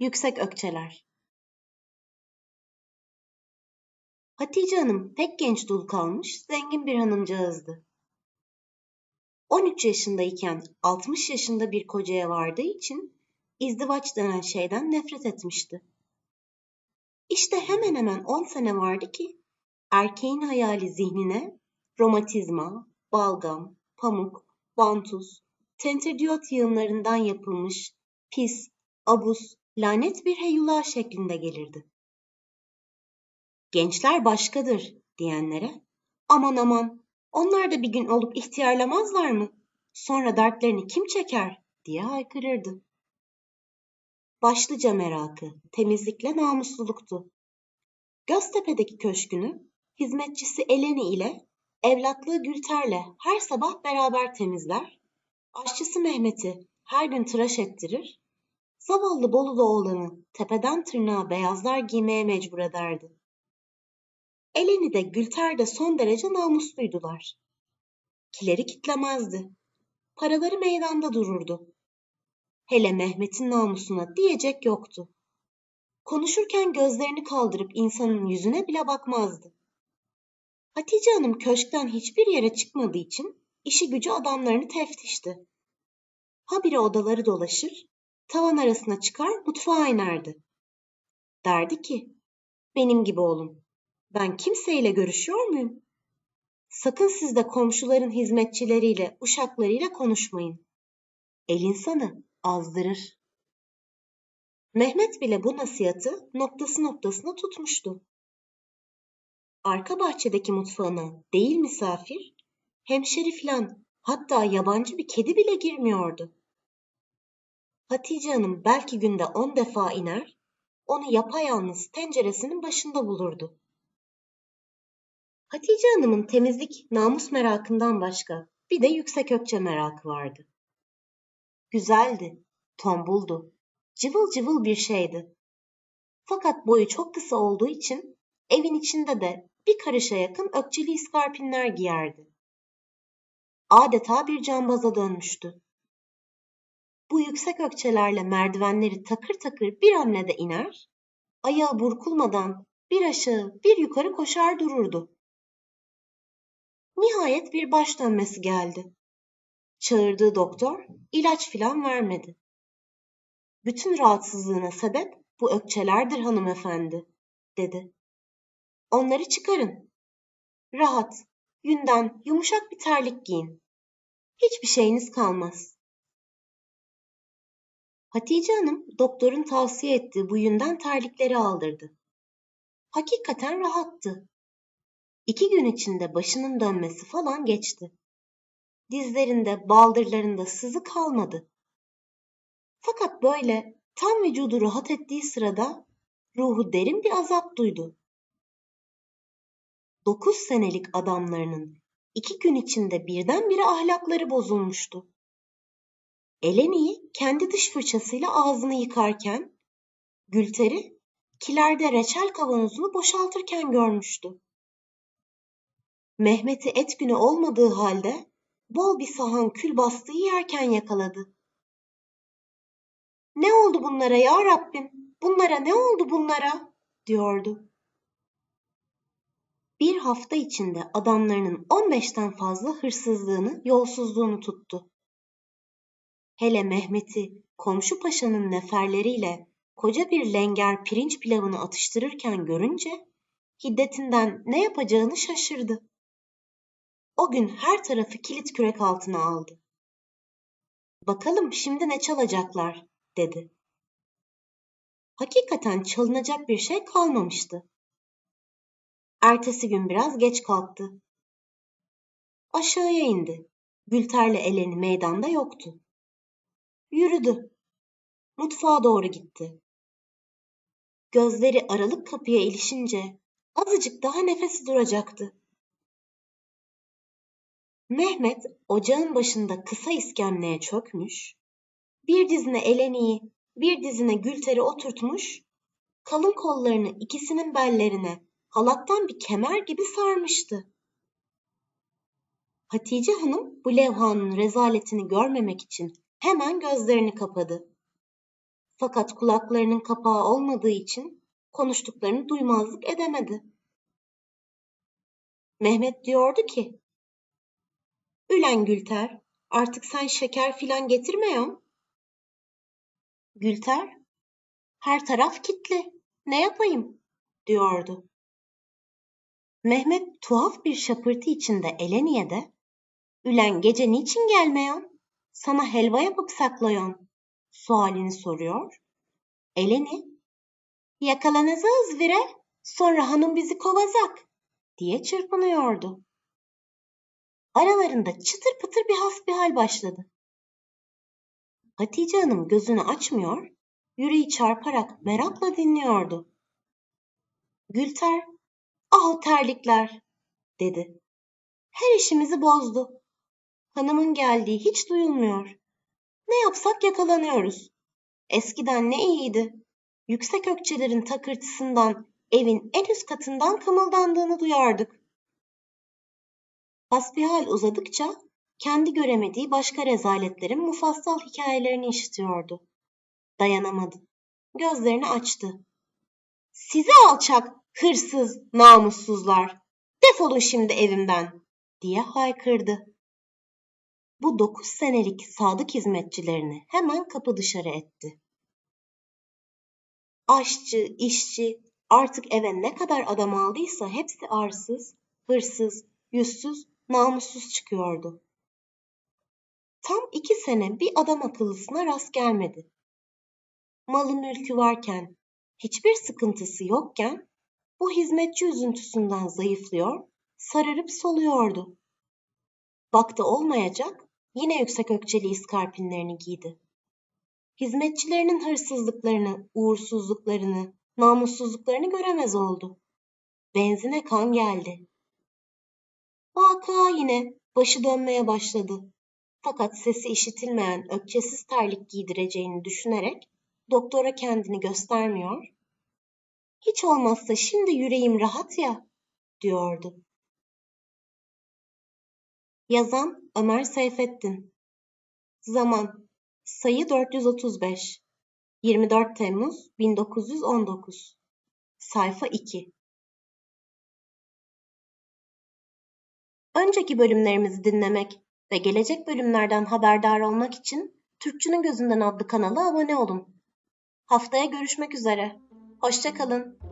Yüksek Ökçeler Hatice Hanım pek genç dul kalmış, zengin bir hanımcağızdı. 13 yaşındayken 60 yaşında bir kocaya vardığı için izdivaç denen şeyden nefret etmişti. İşte hemen hemen 10 sene vardı ki erkeğin hayali zihnine romatizma, balgam, pamuk, vantuz, tentridiyot yığınlarından yapılmış pis, abus, lanet bir heyula şeklinde gelirdi. Gençler başkadır diyenlere aman aman onlar da bir gün olup ihtiyarlamazlar mı? Sonra dertlerini kim çeker diye haykırırdı. Başlıca merakı temizlikle namusluluktu. Göztepe'deki köşkünü hizmetçisi Eleni ile evlatlığı Gülter'le her sabah beraber temizler, aşçısı Mehmet'i her gün tıraş ettirir, zavallı Bolulu oğlanı tepeden tırnağa beyazlar giymeye mecbur ederdi. Eleni de Gülter de son derece namusluydular. Kileri kitlemezdi. Paraları meydanda dururdu. Hele Mehmet'in namusuna diyecek yoktu. Konuşurken gözlerini kaldırıp insanın yüzüne bile bakmazdı. Hatice Hanım köşkten hiçbir yere çıkmadığı için işi gücü adamlarını teftişti. Habire odaları dolaşır, tavan arasına çıkar mutfağa inerdi. Derdi ki, benim gibi olun. Ben kimseyle görüşüyor muyum? Sakın siz de komşuların hizmetçileriyle, uşaklarıyla konuşmayın. El insanı azdırır. Mehmet bile bu nasihatı noktası noktasına tutmuştu. Arka bahçedeki mutfağına değil misafir, hemşeri filan hatta yabancı bir kedi bile girmiyordu. Hatice Hanım belki günde on defa iner, onu yapayalnız tenceresinin başında bulurdu. Hatice Hanım'ın temizlik, namus merakından başka bir de yüksek ökçe merakı vardı. Güzeldi, tombuldu, cıvıl cıvıl bir şeydi. Fakat boyu çok kısa olduğu için evin içinde de bir karışa yakın ökçeli iskarpinler giyerdi. Adeta bir cambaza dönmüştü. Bu yüksek ökçelerle merdivenleri takır takır bir hamlede iner, ayağı burkulmadan bir aşağı bir yukarı koşar dururdu. Nihayet bir baş dönmesi geldi. Çağırdığı doktor ilaç filan vermedi. Bütün rahatsızlığına sebep bu ökçelerdir hanımefendi, dedi. Onları çıkarın. Rahat, yünden yumuşak bir terlik giyin. Hiçbir şeyiniz kalmaz. Hatice Hanım doktorun tavsiye ettiği bu yünden terlikleri aldırdı. Hakikaten rahattı. İki gün içinde başının dönmesi falan geçti. Dizlerinde, baldırlarında sızı kalmadı. Fakat böyle tam vücudu rahat ettiği sırada ruhu derin bir azap duydu. Dokuz senelik adamlarının iki gün içinde birdenbire ahlakları bozulmuştu. Eleni'yi kendi dış fırçasıyla ağzını yıkarken, Gülter'i kilerde reçel kavanozunu boşaltırken görmüştü. Mehmet'i et günü olmadığı halde bol bir sahan kül bastığı yerken yakaladı. Ne oldu bunlara ya Rabbim? Bunlara ne oldu bunlara? diyordu. Bir hafta içinde adamlarının 15'ten fazla hırsızlığını, yolsuzluğunu tuttu. Hele Mehmet'i komşu paşanın neferleriyle koca bir lenger pirinç pilavını atıştırırken görünce hiddetinden ne yapacağını şaşırdı. O gün her tarafı kilit kürek altına aldı. Bakalım şimdi ne çalacaklar dedi. Hakikaten çalınacak bir şey kalmamıştı. Ertesi gün biraz geç kalktı. Aşağıya indi. Gülter'le Eleni meydanda yoktu. Yürüdü. Mutfağa doğru gitti. Gözleri aralık kapıya ilişince azıcık daha nefesi duracaktı. Mehmet ocağın başında kısa iskemleye çökmüş, bir dizine Eleni'yi, bir dizine Gülter'i oturtmuş, kalın kollarını ikisinin bellerine halattan bir kemer gibi sarmıştı. Hatice Hanım bu levhanın rezaletini görmemek için hemen gözlerini kapadı. Fakat kulaklarının kapağı olmadığı için konuştuklarını duymazlık edemedi. Mehmet diyordu ki, Ülen Gülter, artık sen şeker filan getirmeyon. Gülter, her taraf kitli, ne yapayım, diyordu. Mehmet tuhaf bir şapırtı içinde Eleni'ye de, Ülen gece niçin gelmeyon, sana helva yapıp saklayon, sualini soruyor. Eleni, yakalanacağız vire, sonra hanım bizi kovacak, diye çırpınıyordu. Aralarında çıtır pıtır bir hasbihal başladı. Hatice Hanım gözünü açmıyor, yüreği çarparak merakla dinliyordu. Gülter, ah terlikler, dedi. Her işimizi bozdu. Hanımın geldiği hiç duyulmuyor. Ne yapsak yakalanıyoruz. Eskiden ne iyiydi. Yüksek ökçelerin takırtısından evin en üst katından kımıldandığını duyardık. Hasbihal uzadıkça kendi göremediği başka rezaletlerin mufassal hikayelerini işitiyordu. Dayanamadı. Gözlerini açtı. Size alçak, hırsız, namussuzlar. Defolun şimdi evimden diye haykırdı. Bu dokuz senelik sadık hizmetçilerini hemen kapı dışarı etti. Aşçı, işçi artık eve ne kadar adam aldıysa hepsi arsız, hırsız, yüzsüz, namussuz çıkıyordu. Tam iki sene bir adam akıllısına rast gelmedi. Malı mülkü varken, hiçbir sıkıntısı yokken bu hizmetçi üzüntüsünden zayıflıyor, sararıp soluyordu. Baktı olmayacak, yine yüksek ökçeli iskarpinlerini giydi. Hizmetçilerinin hırsızlıklarını, uğursuzluklarını, namussuzluklarını göremez oldu. Benzine kan geldi. Vaka yine başı dönmeye başladı. Fakat sesi işitilmeyen ökçesiz terlik giydireceğini düşünerek doktora kendini göstermiyor. Hiç olmazsa şimdi yüreğim rahat ya, diyordu. Yazan Ömer Seyfettin Zaman Sayı 435 24 Temmuz 1919 Sayfa 2 Önceki bölümlerimizi dinlemek ve gelecek bölümlerden haberdar olmak için Türkçünün Gözünden adlı kanala abone olun. Haftaya görüşmek üzere. Hoşçakalın.